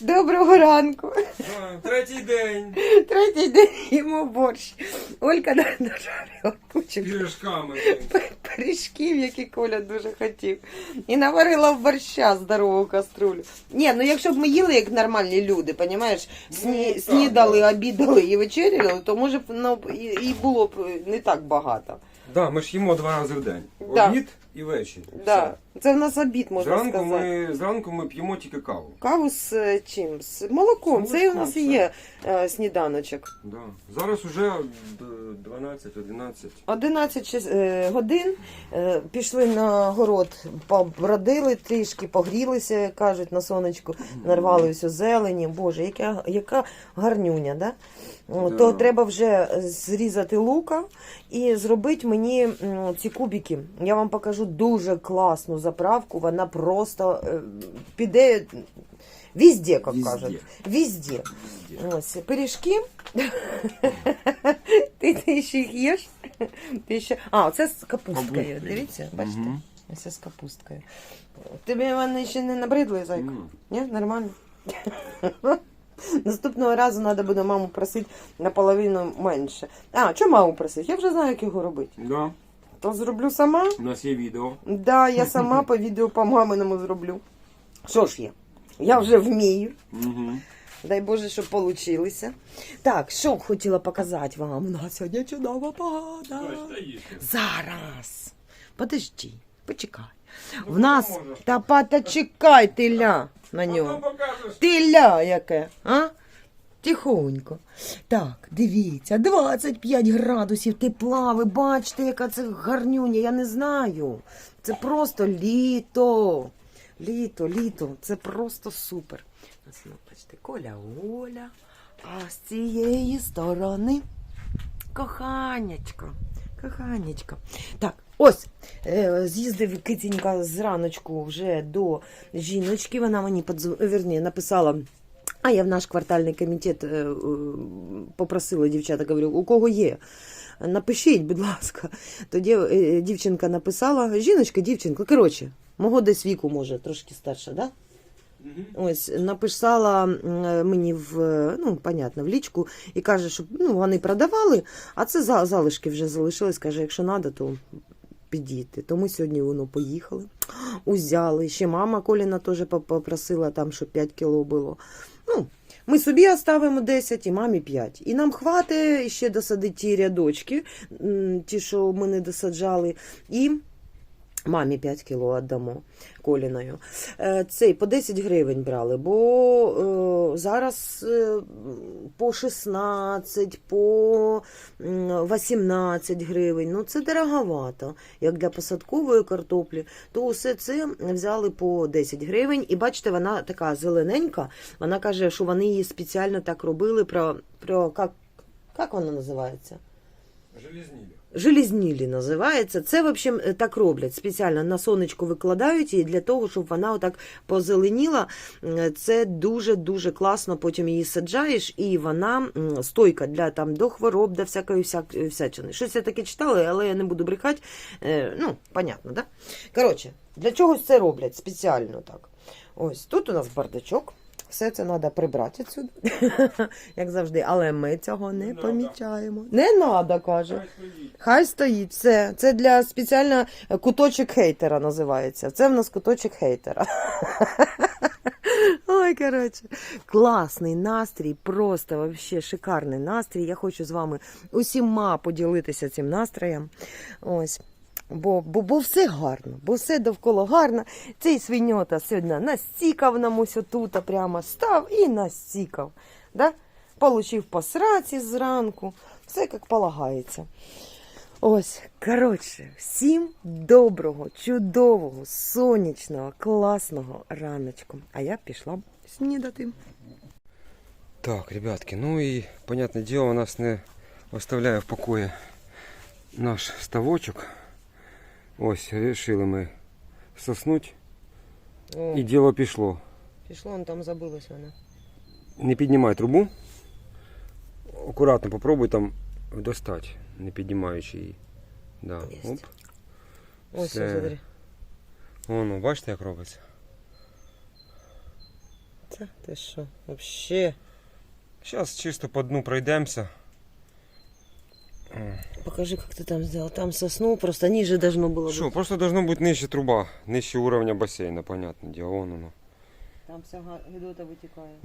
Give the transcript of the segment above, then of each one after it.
Доброго ранку. А, Третій день. Третій день їмо борщ. Олька нажарила кучу Пірішками. пиріжків, які Коля дуже хотів. І наварила в борща здорову каструлю. Ні, ну якщо б ми їли як нормальні люди, понімаєш, сні, Ну, так, снідали, обідали і вечеряли, то може б ну, і, і було б не так багато. Да, ми ж їмо два рази в день. Да. Обід і вечір. Да. Це в нас обід, можна Зранку сказати. ми, зранку ми п'ємо тільки каву. Каву з е, чим? З молоком. З Це у нас і є е, сніданочок. Да. Зараз уже 12-11. 11 час- е, годин е, пішли на город, побродили трішки, погрілися, як кажуть, на сонечку, нарвали всю зелені. Боже, яка, яка гарнюня, да? О, Да. То треба вже зрізати лука і зробити мені м, ці кубики. Я вам покажу дуже класну заправку. Вона просто е, піде везде, як Везде. кажуть. Везде. Ось пиріжки. ти, ти ще їх їш? Ти ще... А, це з капусткою. Дивіться, бачите? Мгм. Ось з капусткою. Тобі вони ще не набридли, зайка? Ні. Ні, нормально. Наступного разу треба буде маму просити наполовину менше. А, що маму просити? Я вже знаю, як його робити. Да. То зроблю сама. У нас є відео. Да, я сама по відео по маминому зроблю. Що ж є? Я вже вмію. Угу. Дай Боже, щоб получилося. Так, що хотіла показати вам. У нас сьогодні чудова погода. Зараз. Подожди, почекай. Ну, В нас та пата чекай, ти ля на нього. покажеш. Ти ля яке, а? Тихонько. Так, дивіться, 25 градусів тепла. Ви бачите, яка це гарнюня, я не знаю. Це просто літо. Літо, літо. Це просто супер. Ну, бачите, Коля Оля. А з цієї сторони коханячко. Коханячко. Так, ось е, з'їздив киценька зраночку вже до жіночки. Вона мені подзв... написала. А я в наш квартальний комітет е, е, попросила дівчата, говорю, у кого є? Напишіть, будь ласка. Тоді е, дівчинка написала, жіночка, дівчинка, коротше, мого десь віку, може, трошки старша, да? Ось написала мені в ну, понятно, в лічку і каже, що ну, вони продавали, а це залишки вже залишились. Каже, якщо треба, то підійти. То ми сьогодні воно поїхали, узяли. Ще мама Коліна теж попросила там, щоб 5 кіло було. Ну, ми собі оставимо 10 і мамі 5. І нам хватить ще досадити ті рядочки, ті, що ми не досаджали. І мамі 5 кіло віддамо коліною. Е, Цей по 10 гривень брали, бо е, зараз е, по 16, по 18 гривень. Ну це дороговато. Як для посадкової картоплі, то усе це взяли по 10 гривень. І бачите, вона така зелененька. Вона каже, що вони її спеціально так робили про, про як, як вона називається? Железнілі. Желізнілі називається. Це, в общем, так роблять. Спеціально на сонечко викладають її для того, щоб вона отак позеленіла. Це дуже-дуже класно. Потім її саджаєш, і вона стойка для там до хвороб, до всякої всячини. Щось я таке читала, але я не буду брехати. Е, ну, понятно, да? Коротше, для чогось це роблять спеціально так. Ось тут у нас бардачок. Все це треба прибрати відсюди, як завжди, але ми цього не, Не надо. помічаємо. Не треба, каже. Хай стоїть. Хай стоїть все. Це для спеціально куточок хейтера називається. Це в нас куточок хейтера. Ой, коротше, класний настрій, просто вообще шикарний настрій. Я хочу з вами усіма поділитися цим настроєм. Ось. Бо, бо, бо все гарно, бо все довкола гарно. Цей свиньота сьогодні настікав нам ось отут, прямо став і настікав. Да? Получив по сраці зранку. Все як полагається. Ось, коротше, всім доброго, чудового, сонячного, класного раночку. А я пішла снідати. Так, ребятки, ну і, понятне діло, нас не оставляє в покої наш ставочок. Ось, вирішили ми соснуть, О, і діло пішло. пішло, он там забилось вона. Не піднімай трубу. Акуратно попробуй там достати, не піднімаючи її. Да. Єсть. Оп. Ось, Все. смотри. Воно, бачите, як робиться? Та ти що, вообще. Зараз чисто по дну пройдемося. Покажи, как ты там сделал. Там сосну, просто ниже должно было быть. просто должно бути нижче труба, нижче уровня басейна, понятне діло, вон воно. Там вся гидота вытекает.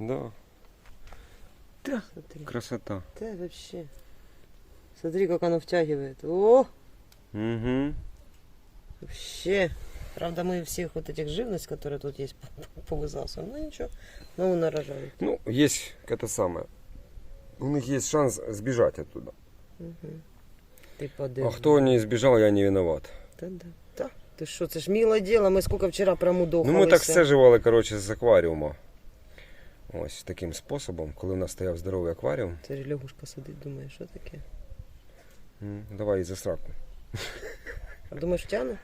Да, Смотри. красота. Да, вообще. Смотри, как оно втягивает. О, Угу. вообще. Правда, мы всех вот этих живность, которые тут есть, повысасываем. Ну ничего, ну нарожают. Ну, есть это самое. У них есть шанс сбежать оттуда. Подиви. А кто не сбежал, я не виноват. Та да. Та. Ти що, це ж миле діло, ми скільки вчора прямо промудохалися. Ну, ми так стежували, коротше, з акваріума. Ось таким способом, коли у нас стояв здоровий акваріум. Це лягушка сидить, думає, що таке? М, Давай і за сраку. А думаєш, втягне?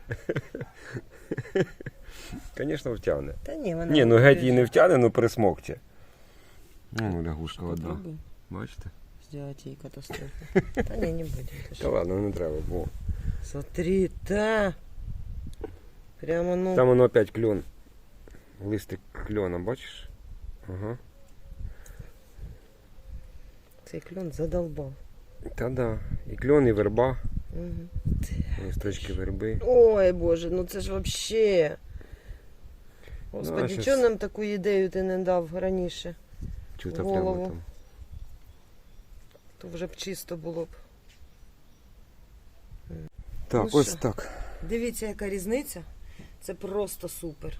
Звісно, втягне. Та ні, вона... Ні, ну геть її не втягне, ну присмокче. Ну, ну лягушка одна. Попробуй Бачите? Сделать їй катастрофу. Та ні, не будемо. ти Та ладно, не треба, бо. Смотри, та. Прямо, ну... Там воно опять кльон. Листик кльона, бачиш? Ага. Цей кльон задолбав. Та да. І кльон, і верба. Угу. Листочки верби. Ой, боже, ну це ж вообще. Господи, Ну, а щас- чого нам таку ідею ти не дав раніше? Чута Голову. там. То вже б чисто було б. Так, Ну ось що? так. Дивіться, яка різниця. Це просто супер.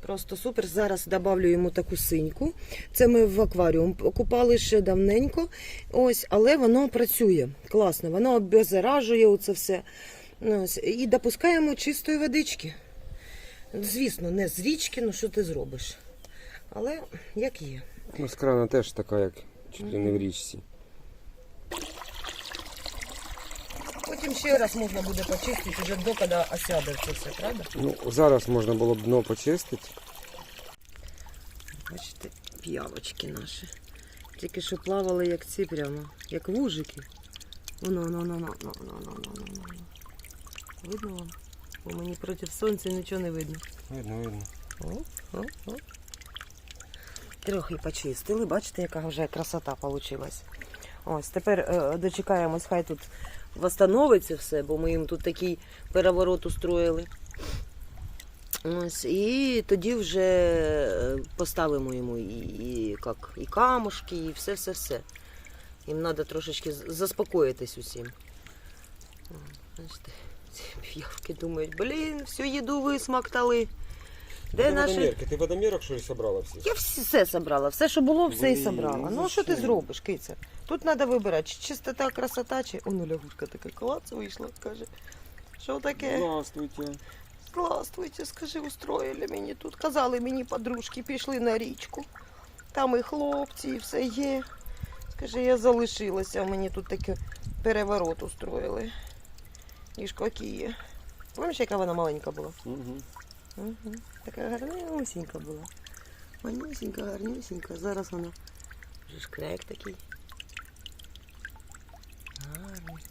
Просто супер. Зараз добавлю йому таку синьку. Це ми в акваріум купали ще давненько. Ось, але воно працює. Класно, воно обеззаражує оце все. Ось, і допускаємо чистої водички. Звісно, не з річки, ну що ти зробиш. Але як є. З крана теж така, як чуть ли не в річці. Потім ще раз можна буде почистити вже до коли осяде це все, правда? Ну, зараз можна було б дно почистити. Бачите, п'явочки наші. Тільки що плавали як ці прямо, як вужики. Воно, воно, воно, воно, воно, воно, воно, воно. Видно вам? Бо мені проти сонця нічого не видно. Видно, видно. О, о, о. Трохи почистили, бачите, яка вже красота вийшла. Ось, тепер е, дочекаємось, хай тут восстановиться все, бо ми їм тут такий переворот устроїли. Ось, і тоді вже е, поставимо йому і, і, як, і камушки, і все-все-все. Їм треба трошечки заспокоїтись усім. Ці п'явки думають, блін, всю їду висмактали. Де наші... Ти водомірок, що ли, собрала всі? Я все собрала, все, що було, все і собрала. ну що ти зробиш, киця? Тут треба вибирати, чи чистота, красота, чи. Оно лягушка така клац вийшла, каже. Що таке? Здравствуйте. Здравствуйте, скажи, устроїли мені тут. Казали мені подружки, пішли на річку. Там і хлопці, і все є. Скажи, я залишилася, мені тут такий переворот устроїли. І шкваки. Пам'ятаєш, яка вона маленька була? Угу. Угу. Така гарнюсінька була. Манюсінька, гарнюсінька. Зараз вона вже шкрек такий. Гарний.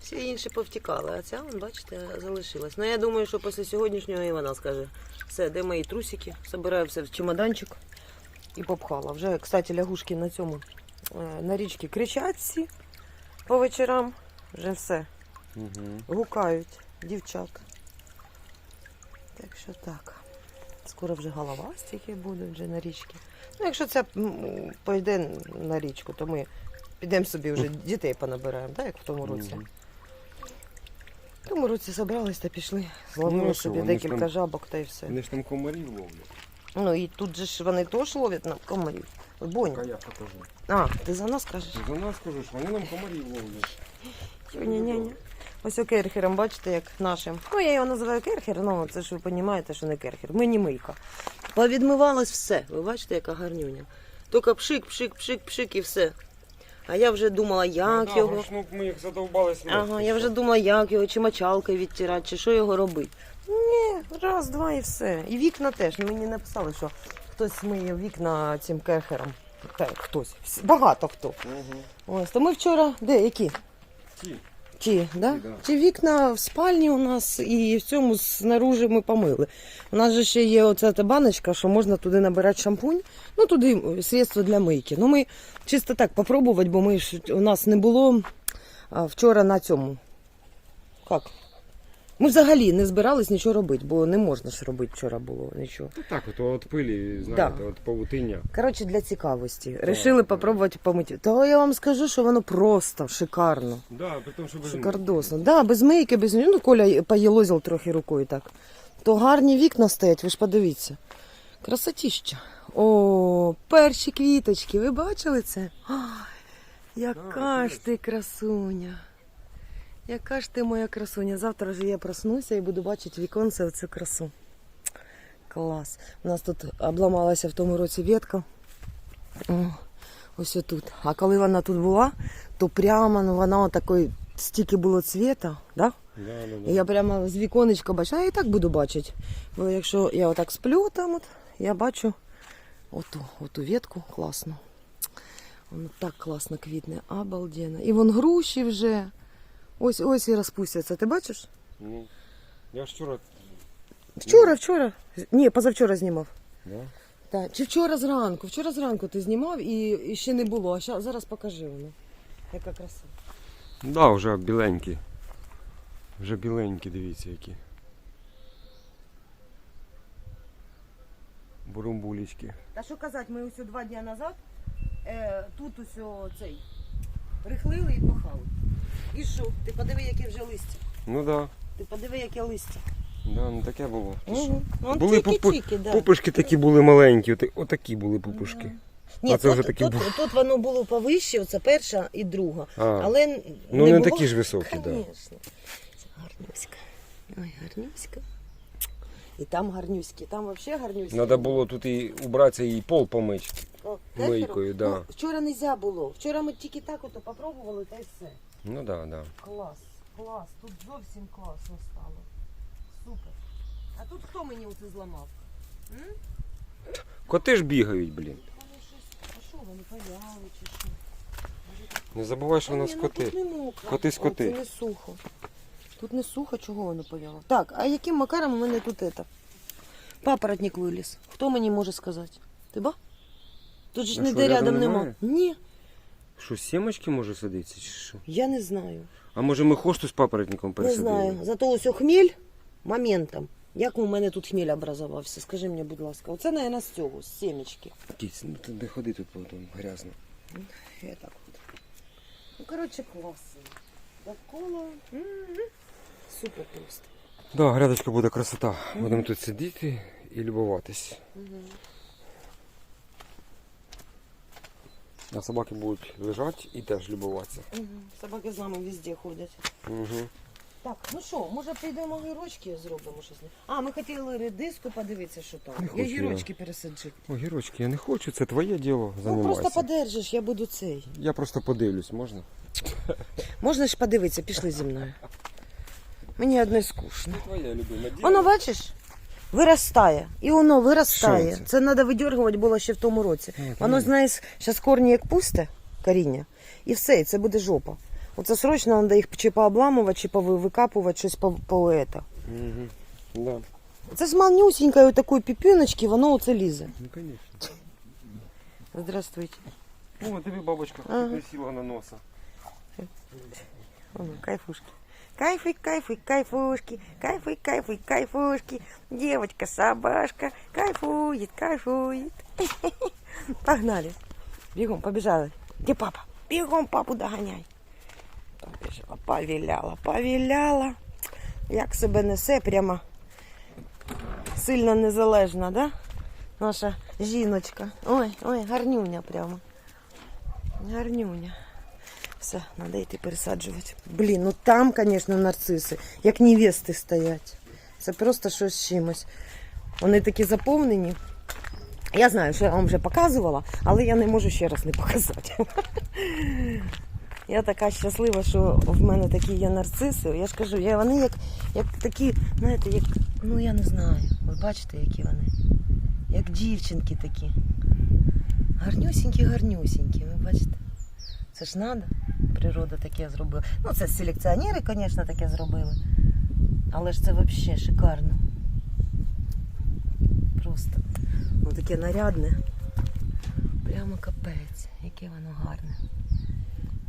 Всі інші повтікали, а ця, бачите, залишилась. Ну я думаю, що після сьогоднішнього і вона скаже, все, де мої трусики, собираю все в чемоданчик і попхала. Вже, кстати, лягушки на цьому е, на річці кричать всі по вечорам. Вже все Угу. гукають дівчат. Так що так. Скоро вже голова стільки буде вже на річці. Ну, якщо це пойде на річку, то ми підемо собі вже дітей понабираємо, так, як в тому році. В тому році зібрались та пішли, зловили Ну, собі декілька там- жабок та й все. Вони ж там комарів ловлять. Ну і тут же ж вони теж ловлять на комарів. Боня. я покажу. А, ти за нас кажеш? За нас кажу, що вони нам комарів ловлять. Ня-ня-ня. Ось керхером, бачите, як нашим. Ну, я його називаю керхер, ну це ж ви розумієте, що не керхер. Мені мийка. Повідмивалось все. Ви бачите, яка гарнюня. Тільки пшик, пшик, пшик, пшик і все. А я вже думала, як да, його. вручну ми їх задовбались. Ага, я вже думала, як його, чи мочалкою відтирати, чи що його робити. Ні, раз, два і все. І вікна теж. Ну, Мені написали, що хтось миє вікна цим керхером. Так, хтось. Багато хто. Угу. Ось, то ми вчора. Де, які? Ті. Чи, да? Да. Ті вікна в спальні у нас і в цьому знаружи ми помили. У нас же ще є оця та баночка, що можна туди набирати шампунь, ну туди средство для мийки. Ну ми чисто так попробувати, бо ми ж у нас не було а, вчора на цьому. Як? Ми взагалі не збирались нічого робити, бо не можна ж робити вчора було нічого. Ну так, от от пилі, знаєте, от павутиння. Коротше, для цікавості. Рішили попробувати помити. То я вам скажу, що воно просто шикарно. Да, при тому, що без Шикардосно. Да, без мийки, без нього. Ну, Коля поєлозив трохи рукою так. То гарні вікна стоять, ви ж подивіться. Красотіща. О, перші квіточки, ви бачили це? Ай, яка ж ти красуня. Яка ж ти моя красуня. Завтра ж я проснуся і буду бачити віконце в цю красу. Клас. У нас тут обламалася в тому році ветка. О, ось отут. А коли вона тут була, то прямо ну, вона отакої стільки було цвіта, да? Да, да, да. я прямо з віконечка бачу, а я і так буду бачити. Бо якщо я отак сплю там, от, я бачу оту, оту ветку класно. Воно так класно квітне, обалденно. І вон груші вже. Ось ось і розпустяться. Ти бачиш? Ну, я ж вчора. Вчора, вчора. Ні, позавчора знімав. Да? Так, чи вчора зранку? Вчора зранку ти знімав і, і ще не було. А ща, зараз покажи воно. Яка краса. Да, вже біленькі. Вже біленькі, дивіться які. Бурумбулечки. Та що казати, ми ось два дні назад е, тут ось цей рихлили і пахали. І що? Ти подиви, яке вже листя. Ну да. Ти подиви, яке листя. Да, ну таке було. Ти що? Угу. Вон Були тільки-тільки, да. Пупушки такі були маленькі, ота- отакі були пупушки. Ні, А це тут, вже такі тут, тут воно було повище, оце перша і друга. А, Але н- ну не, не було... такі ж високі, так. Да. Конечно. Гарнюська. Ой, гарнюська. І там гарнюські, там взагалі гарнюські. Треба було тут і убратися і пол помити. О, мийкою, да. Ну, вчора не можна було. Вчора ми тільки так ото попробували, та й все. Ну да, да. Клас, клас. Тут зовсім класно стало. Супер. А тут хто мені оце зламав? М? Коти ж бігають, блін. Вони щось. А що вони паяли чи що? Не забувай, що ні, нас ну коти. Тут не мокро. Коти з О. Це не сухо. Тут не сухо, чого воно паяло? Так, а яким макаром у мене тут это? Папоротник виліз. Хто мені може сказати? Ти ба? Тут же ж А ніде що, рядом рядом нема. немає? Ні, Що, сімочки може садитися чи що? я не знаю. А може ми хошту з папоротником Не пересадили? знаю. Зато ось хміль моментом. Як у мене тут хміль образувався? Скажи мені, будь ласка. Оце, мабуть, з цього, з сімечки. Кіць, ну ти не ходи тут потім грязно. Я так от. Ну, коротше, класно. Довкола. Супер просто. Да, грядочка буде красота. Будемо тут сидіти і любуватись. А собаки будуть лежати і теж любуватися. Угу. Собаки з нами везде ходять. Угу. Так, ну що, може прийдемо огірочки зробимо щось? А, ми хотіли редиску подивитися, що там. Не я хочу гірочки пересаджу. Огірочки, я не хочу, це твоє діло. Ну просто подержиш, я буду цей. Я просто подивлюсь, можна? Можна ж подивитися, пішли зі мною. Мені одне скучно. Твоє любиме діло. Воно, бачиш, виростає. І воно виростає. Що це? Це треба видергувати було ще в тому році. Ну, Воно, знаєш, зараз корні як пусте, коріння, і все, і це буде жопа. Оце срочно треба їх чи пообламувати, чи повикапувати, щось по, по ета. Угу. Да. Це з малюсінькою такої піпіночки, воно оце лізе. Ну, конечно. Здравствуйте. О, диви, бабочка, Ага. ага. на носа. Воно, кайфушки. Кайфуй, кайфуй, кайфушки, кайфуй, кайфуй, кайфушки. Девочка, собашка, кайфует, кайфует. Погнали. Бегом, побежали. Где папа? Бегом папу догоняй. Побежала, повіляла, повіляла. Як себе несе, прямо сильно незалежна, да? Наша жіночка. Ой, ой, гарнюня прямо. Гарнюня. Все, треба йти пересаджувати. Блін, ну там, звісно, нарциси, як невести стоять. Це просто щось з чимось. Вони такі заповнені. Я знаю, що я вам вже показувала, але я не можу ще раз не показати. Я така щаслива, що в мене такі є нарциси. Я ж кажу, я, вони як, як такі, знаєте, як, ну я не знаю. Ви бачите, які вони? Як дівчинки такі. Гарнюсінькі, гарнюсінькі, ви бачите? Це ж надо. Природа таке зробила. Ну, це селекціонери, звісно, таке зробили. Але ж це взагалі шикарно. Просто ну, таке нарядне. Прямо капець, яке воно гарне.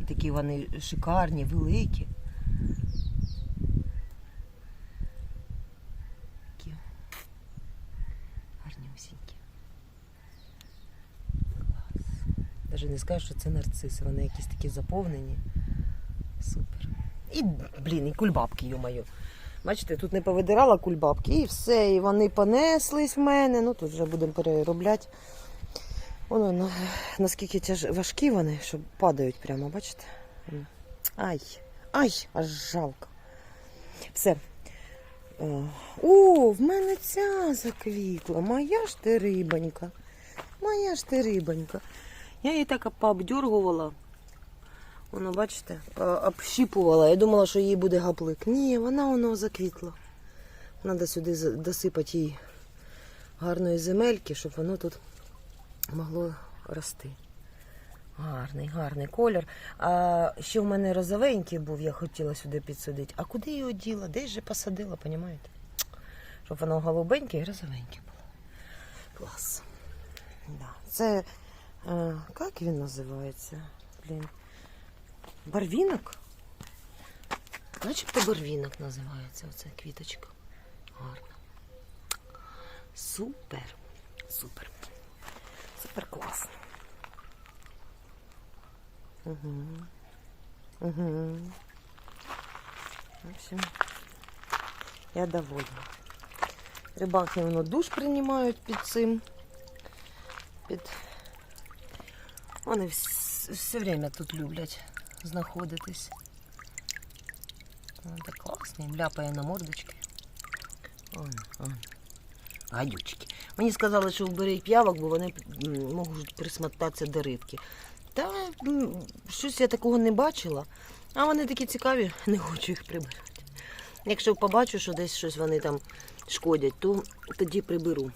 І такі вони шикарні, великі. Такі гарнюсінькі. Клас. Навіть не скажу, що це нарциси, вони якісь такі заповнені. Супер. І, блін, і кульбабки, йо-моє. Бачите, тут не повидирала кульбабки, і все, і вони понеслись в мене. Ну тут вже будемо переробляти. Воно на, наскільки тяж, важкі вони, що падають прямо, бачите? Ай, ай, аж жалко. Все. О, О, в мене ця заквітла. Моя ж ти рибонька. Моя ж ти рибонька. Я її так пообдергувала. Воно, бачите, по- общіпувала. Я думала, що їй буде гаплик. Ні, вона воно заквітла. Треба сюди досипати їй гарної земельки, щоб воно тут могло рости. Гарний, гарний колір. А ще в мене розовенький був, я хотіла сюди підсадити. А куди його діла? Десь же посадила, розумієте? Щоб воно голубеньке і розовеньке було. Клас. Да. Це, як він називається? Блін. Барвінок? Начебто барвінок називається оця квіточка. Гарно. Супер. Супер. Супер класно. Угу. Угу. В общем, я довольна. Рибаки воно душ приймають під цим. Під... Вони все время тут люблять знаходитись. Це класний, ляпає на мордочки. Ой, ой. Гадючки. Мені сказали, що вберіть п'явок, бо вони можуть присмоктатися до рибки. Та щось я такого не бачила. А вони такі цікаві, не хочу їх прибирати. Якщо побачу, що десь щось вони там шкодять, то тоді приберу.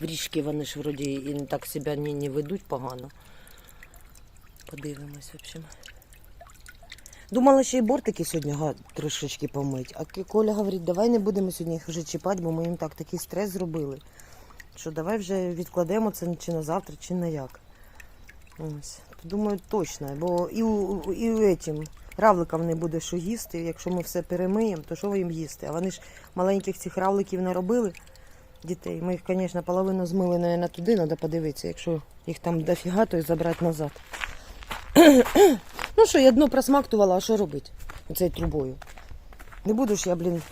В річки вони ж вроді і не так себе не, не ведуть погано. Подивимось, в общем. Думала, ще й бортики сьогодні трошечки помить. А Коля говорить, давай не будемо сьогодні їх вже чіпати, бо ми їм так такий стрес зробили. Що давай вже відкладемо це чи на завтра, чи на як. Ось. Думаю, точно. Бо і у, і у етім равликам не буде що їсти. Якщо ми все перемиємо, то що ви їм їсти? А вони ж маленьких цих равликів наробили дітей. Ми їх, звісно, половину змили, наверное, туди, треба подивитися. Якщо їх там дофіга, то їх забрати назад. ну що, я дно просмактувала, а що робити оцею трубою? Не буду ж я, блін,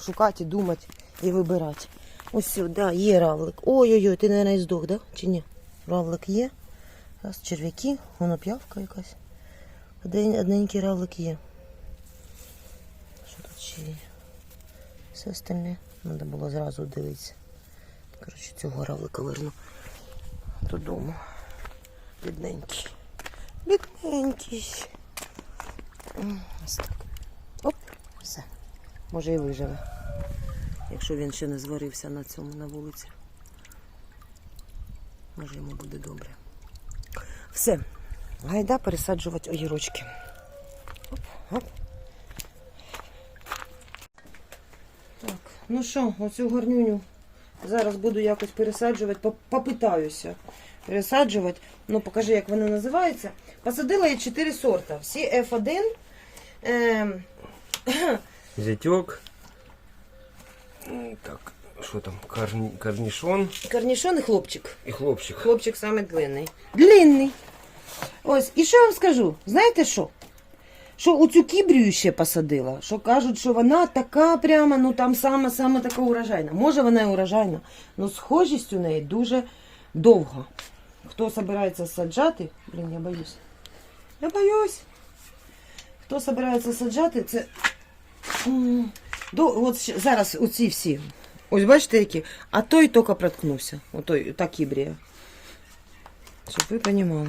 шукати, думати і вибирати. Ось сюди, да, є равлик. Ой-ой-ой, ти, мабуть, здох, да? Чи ні? Равлик є. Раз черв'яки, воно п'явка якась. Один, одненький равлик є. Що тут ще є? Все остальне. Треба було зразу дивитися. Коротше, цього равлика верну додому. Бідненький. Бідненький. Ось так. Оп, все. Може і виживе. Якщо він ще не зварився на цьому на вулиці. Може йому буде добре. Все. Гайда пересаджувати огірочки. Оп, оп. Так, ну що, оцю гарнюню зараз буду якось пересаджувати, попитаюся пересаджувати. Ну, покажи, як вона називається. Посадила я 4 сорта. Всі F1. Ем, Зятек. Так, що там? Корні, корнішон корнішон і хлопчик. і хлопчик. Хлопчик саме длинний. Длинний. Ось, і що я вам скажу? Знаєте що? Що оцю кібрію ще посадила, що кажуть, що вона така прямо, ну там саме саме така урожайна. Може вона і урожайна, але схожість у неї дуже довга. Хто збирається саджати, блін, я боюсь. Я боюсь. Хто збирається саджати, це. До, от зараз оці всі. Ось бачите, які. А той тільки проткнувся. Отой, та кібрія. Щоб ви розуміли.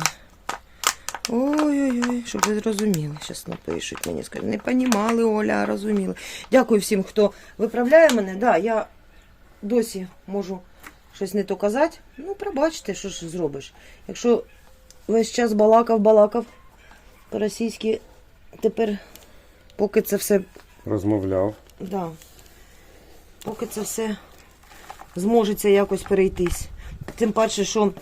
Ой-ой-ой, щоб ви зрозуміли. Зараз напишуть мені, скажуть, не понімали, Оля, а розуміли. Дякую всім, хто виправляє мене. Да, я досі можу щось не то казати. Ну, пробачте, що ж зробиш. Якщо весь час балакав, балакав по-російськи. Тепер, поки це все Розмовляв. Да. Поки це все зможеться якось перейтись. Тим паче, що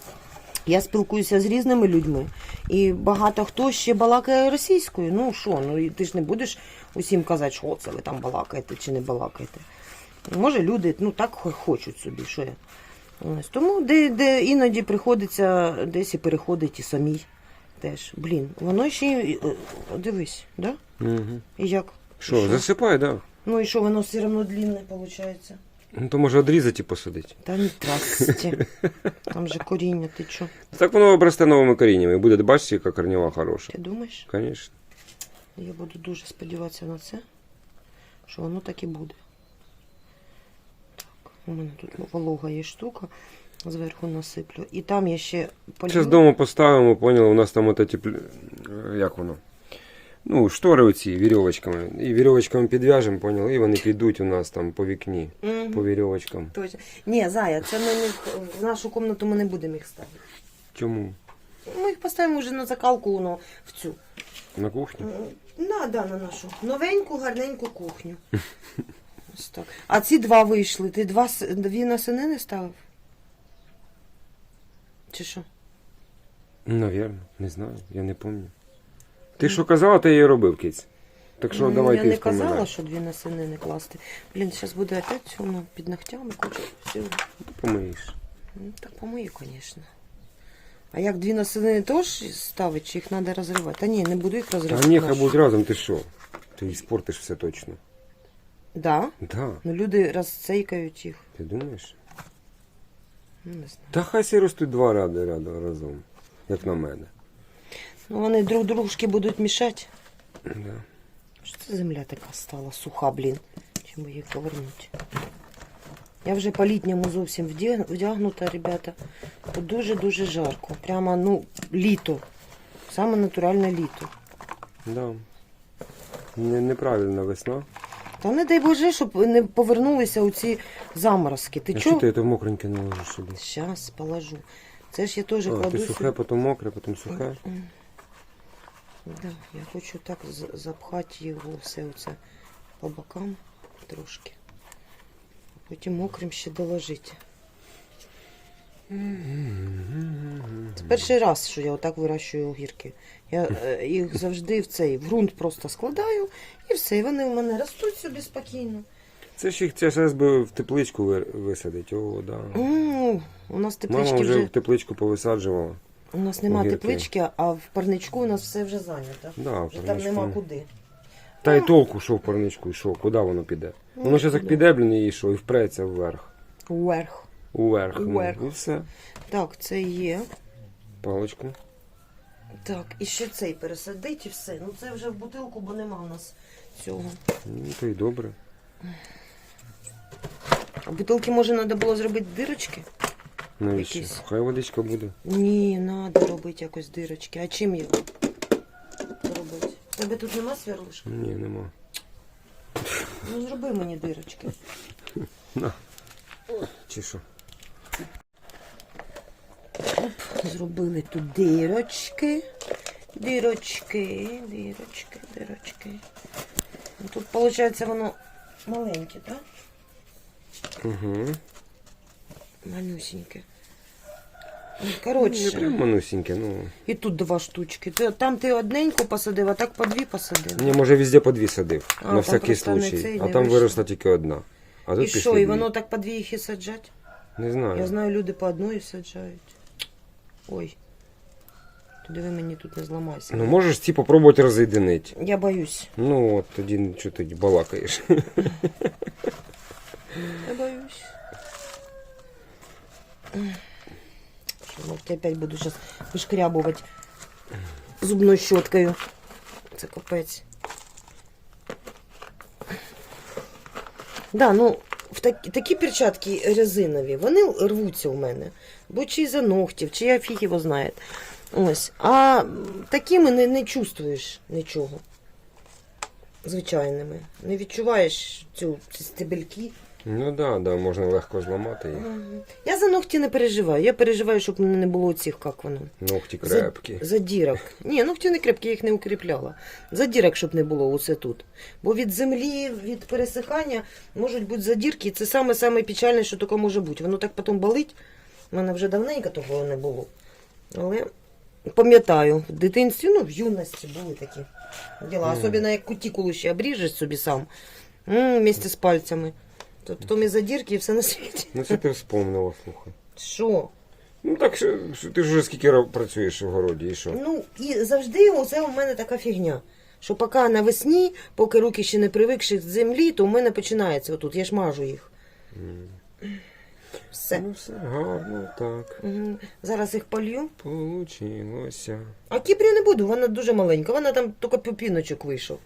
я спілкуюся з різними людьми, і багато хто ще балакає російською. Ну що, ну і ти ж не будеш усім казати, що це ви там балакаєте чи не балакаєте. Може, люди ну так хочуть собі, що я. Ось. Тому де, де іноді приходиться десь і переходить і самій теж. Блін, воно ще й, е, дивись, да? Угу. І як? Що, засипай, так? Да. Ну і що, воно все одно длинне виходить? Ну то може одрізати і посадити. Та не трасті. Там же коріння, ти чо? Так воно обросте новими коріннями і буде, бачите, яка корнева хороша. Ти думаєш? Звісно. Я буду дуже сподіватися на це, що воно так і буде. Так, у мене тут волога є штука, зверху насиплю. І там я ще полью. Зараз вдома поставимо, поняли, у нас там от ті, е, як воно? Ну, штори оці вірьовочками. І вірьовочками підв'яжемо, поняли, і вони підуть у нас там по вікні, Мгм. по вірьовочкам. Точно. Ні, Зая, це ми не в- в нашу кімнату ми не будемо їх ставити. Чому? Ми їх поставимо вже на закалку ну, в цю. На кухні? На, да, на нашу новеньку, гарненьку кухню. Ось так. А ці два вийшли. Ти два с- дві насини не ставив? Чи що? Навірно, не знаю, я не пам'ятаю. Ти що казала, ти її робив, киць. Так що Ну, давай я ти не казала, що дві насини не класти. Блін, зараз буде опять цьому під ногтями куча. всього. Помиєш. Ну, так помию, звісно. А як дві насини теж ставити, чи їх треба розривати? Та ні, не буду їх розривати. ні, хай будуть разом, ти що? Ти спортиш все точно. Да? Да, Ну люди розцейкають їх. ти думаєш? Ну, не знаю. Та хай всі ростуть два ради рядом разом, як на мене. Ну вони друг дружки будуть мішати. Да. Що це земля така стала суха, блін. Чим її повернути? Я вже по-літньому зовсім вдягнута, ребята. Тут дуже-дуже жарко. Прямо, ну, літо. Саме натуральне літо. Да. Не, неправильна весна. Та не дай Боже, щоб не повернулися у ці заморозки. Ти а що ти чого? це мокреньке не ложиш сюди? Щас положу. Це ж я теж кладу ти сухе, потім мокре, потім сухе. Да, я хочу так запхати його все оце по бокам трошки. А потім мокрим ще доложити. Це перший раз, що я отак вирощую огірки. Я е, їх завжди в цей в ґрунт просто складаю і все. І вони в мене ростуть собі спокійно. Це ж їх це зараз би в тепличку ви- висадить. О, да. У нас Мама теплички вже вже. в тепличку повисаджувала. У нас нема огірки. теплички, а в парничку у нас все вже зайнято. Да, Вже там парничку. нема куди. Та й толку, що в парничку йшов, куди воно піде? Ну, Воно зараз як піде, блін, і що, і впреться вверх. Вверх. Уверх. ну, Уверх. І все. Так, це є. Паличку. Так, і ще цей пересадить і все. Ну це вже в бутилку, бо нема в нас цього. Ну, то й добре. А бутилки може треба було зробити дирочки? Навіщо? Якісь. Хай водичка буде. Ні, треба робити якось дирочки. А чим їх робити? У Тебе тут нема сверлишка? Ні, нема. Ну зроби мені дирочки. Чи що? Зробили тут дирочки. Дирочки, дирочки, дирочки. Ну, Тут, виходить, воно маленьке, так? Угу. Малюсеньке. Ну, Не прям манусіньке, ну. І тут два штучки. Ти, там ти одненьку посадив, а так по дві посадив. Ні, може везде по дві садив. А, на там всякий просто не случай. а там вийшло. виросла тільки одна. А тут і пішли що, і дві. воно так по дві їх і саджать? Не знаю. Я знаю, люди по одної саджають. Ой. Ти диви мені тут не зламайся. Ну можеш ці попробувати роз'єдинити. Я боюсь. Ну от тоді що ти балакаєш. Я боюсь. Я опять буду сейчас вышкрябывать зубной щеткою. Це капець. Да, ну, в такі, такі перчатки резинові, вони рвуться у мене. Бо чи за ногтів, чи я фіг його знає. Ось. А такими не, не чувствуєш нічого. Звичайними. Не відчуваєш цю, ці стебельки. Ну да, да, можна легко зламати їх. Я за ногті не переживаю. Я переживаю, щоб мене не було цих, як воно. Ногті За- крепкі. Задірок. Ні, ногті не крепкі, я їх не укріпляла. Задірок, щоб не було оце тут. Бо від землі, від пересихання можуть бути задірки. І це саме саме печальне, що таке може бути. Воно так потім болить. У мене вже давненько того не було. Але пам'ятаю, в дитинстві, ну, в юності були такі діла. Особливо як кутікулу ще обріжеш собі сам. М, Вместе з пальцями. То потім і задірки, і все на світі. Ну це ти вспомнила, слухай. Що? Ну так що, що ти ж вже скільки ра- працюєш в городі і що? Ну, і завжди оце у мене така фігня. Що поки навесні, поки руки ще не привикші з землі, то у мене починається отут, я ж мажу їх. Все. Ну все гарно, так. Мгм. Зараз їх полью. Получилося. А кіпрі не буду, вона дуже маленька, вона там тільки пупіночок вийшов.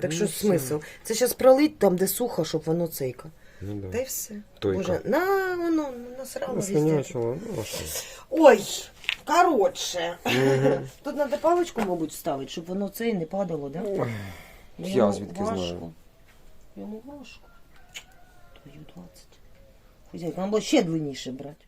Так що Ну, все. смисл? Це зараз пролить там, де сухо, щоб воно цейка. Ну да. Та й все. Тойка. Боже, на воно насрало везде. Ну? Ой, коротше. Угу. Тут треба паличку, мабуть, вставити, щоб воно це і не падало, да? Ой, Я йому звідки важко. знаю? Йому важко. Твою 20. Хозяйка, нам було ще длинніше брати.